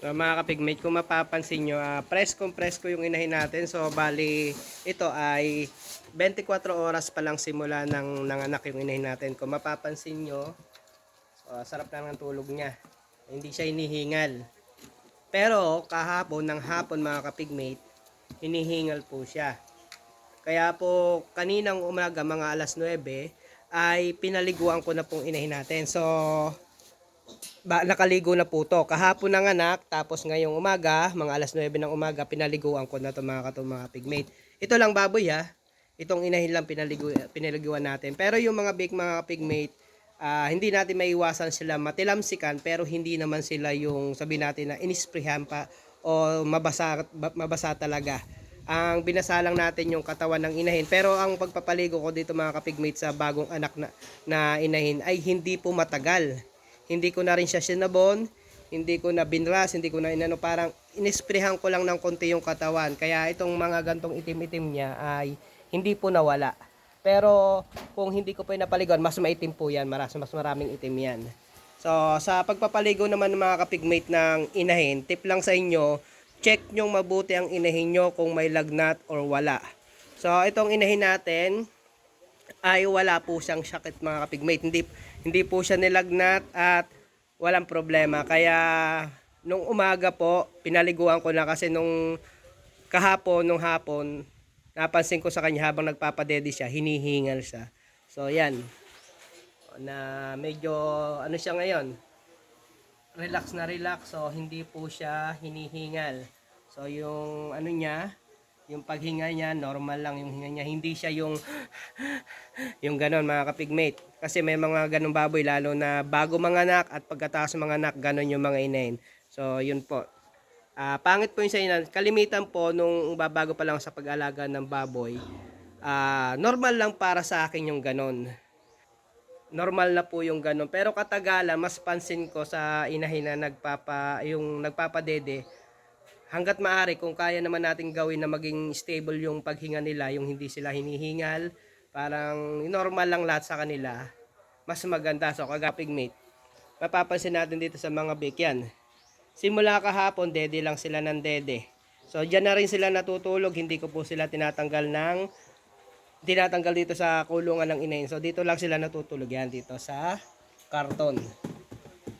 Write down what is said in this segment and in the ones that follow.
So, mga kapigmate, kung mapapansin nyo, ah, preskong presko yung inahin natin. So, bali, ito ay 24 oras pa lang simula ng nanganak yung inahin natin. Kung mapapansin nyo, so, sarap lang ng tulog niya. Hindi siya hinihingal. Pero, kahapon, ng hapon mga kapigmate, hinihingal po siya. Kaya po, kaninang umaga, mga alas 9, ay pinaliguan ko na pong inahin natin. So, ba, nakaligo na po to. Kahapon ng anak, tapos ngayong umaga, mga alas 9 ng umaga, pinaliguan ko na to mga katong mga pigmate. Ito lang baboy ha. Itong inahin lang pinaligo, pinaliguan natin. Pero yung mga big mga pigmate, ah, hindi natin maiwasan sila matilamsikan, pero hindi naman sila yung sabi natin na inisprehan pa o mabasa, ba- mabasa talaga. Ang binasa lang natin yung katawan ng inahin. Pero ang pagpapaligo ko dito mga kapigmate sa bagong anak na, na inahin ay hindi po matagal hindi ko na rin siya sinabon, hindi ko na binras, hindi ko na inano, parang inisprehan ko lang ng konti yung katawan. Kaya itong mga gantong itim-itim niya ay hindi po nawala. Pero kung hindi ko po napaligon, mas maitim po yan, maras, mas maraming itim yan. So sa pagpapaligo naman ng mga kapigmate ng inahin, tip lang sa inyo, check nyo mabuti ang inahin nyo kung may lagnat or wala. So itong inahin natin, ay wala po siyang sakit mga kapigmate. Hindi, hindi po siya nilagnat at walang problema. Kaya nung umaga po, pinaliguan ko na kasi nung kahapon, nung hapon, napansin ko sa kanya habang nagpapadede siya, hinihingal siya. So yan, na medyo ano siya ngayon, relax na relax, so hindi po siya hinihingal. So yung ano niya, yung paghinga niya, normal lang yung hinga niya. Hindi siya yung yung ganon mga kapigmate. Kasi may mga ganong baboy lalo na bago mga anak at pagkatapos mga anak, ganon yung mga inahin. So yun po. Ah, pangit po yung sa inan. Kalimitan po nung babago pa lang sa pag-alaga ng baboy. ah, normal lang para sa akin yung ganon. Normal na po yung ganon. Pero katagalan, mas pansin ko sa inahin na nagpapa, yung nagpapadede, hanggat maaari kung kaya naman natin gawin na maging stable yung paghinga nila, yung hindi sila hinihingal, parang normal lang lahat sa kanila, mas maganda. So kagapig mate, mapapansin natin dito sa mga bake yan. Simula kahapon, dede lang sila ng dede. So dyan na rin sila natutulog, hindi ko po sila tinatanggal ng tinatanggal dito sa kulungan ng inahin. So dito lang sila natutulog yan dito sa karton.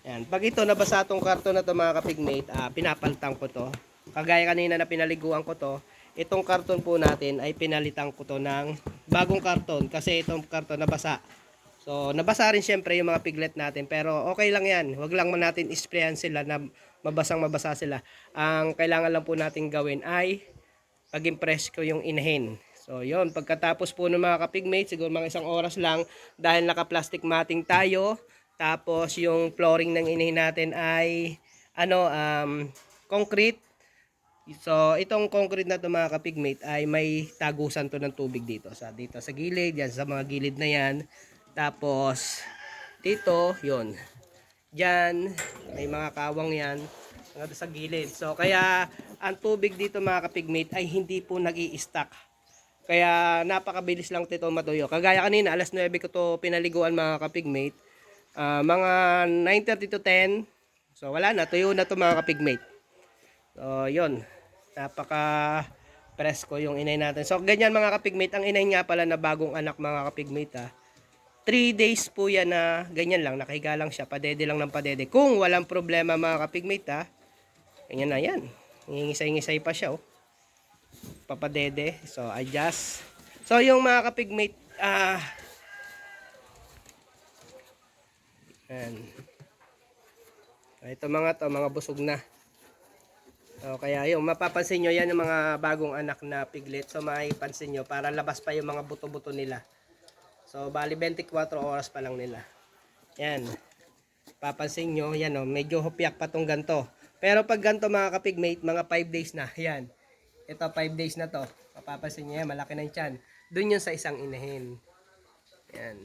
Yan. Pag ito nabasa tong karton na to mga kapigmate, ah, pinapalitan ko to. Kagaya kanina na pinaliguan ko to, itong karton po natin ay pinalitan ko to ng bagong karton kasi itong karton nabasa. So nabasa rin syempre yung mga piglet natin pero okay lang yan. Huwag lang man natin isprayan sila na mabasang mabasa sila. Ang kailangan lang po natin gawin ay maging presko yung inahin. So, yon Pagkatapos po ng mga kapigmate, siguro mga isang oras lang dahil naka-plastic matting tayo. Tapos, yung flooring ng inahin natin ay ano, um, concrete. So, itong concrete na to mga kapigmate ay may tagusan to ng tubig dito. Sa, dito sa gilid, yan sa mga gilid na yan. Tapos, dito, yon Diyan, may mga kawang yan hanggang sa gilid. So, kaya ang tubig dito mga kapigmate ay hindi po nag stack Kaya napakabilis lang ito matuyo. Kagaya kanina, alas 9 ko to pinaliguan mga kapigmate. Ah, mga 9.30 to 10. So, wala na. Tuyo na to mga kapigmate. So, yun. Napaka presko yung inay natin. So, ganyan mga kapigmate. Ang inay nga pala na bagong anak mga kapigmate ha. 3 days po yan na ganyan lang, nakahiga lang siya, padede lang ng padede. Kung walang problema mga kapigmate ha, ganyan na yan. Ngingisay-ngisay pa siya oh. Papadede. So, adjust. So, yung mga kapigmate, ah, yan. Ito mga to, mga busog na. So, kaya yung mapapansin nyo, yan yung mga bagong anak na piglet. So, maipansin nyo, para labas pa yung mga buto-buto nila. So, bali 24 oras pa lang nila. Yan. Papansin nyo, yan o, medyo hupyak pa tong ganto. Pero pag ganto mga kapigmate, mga 5 days na. Yan. Ito 5 days na to. Mapapansin nyo yan, malaki na yung tiyan. Doon yun sa isang inahin. Yan.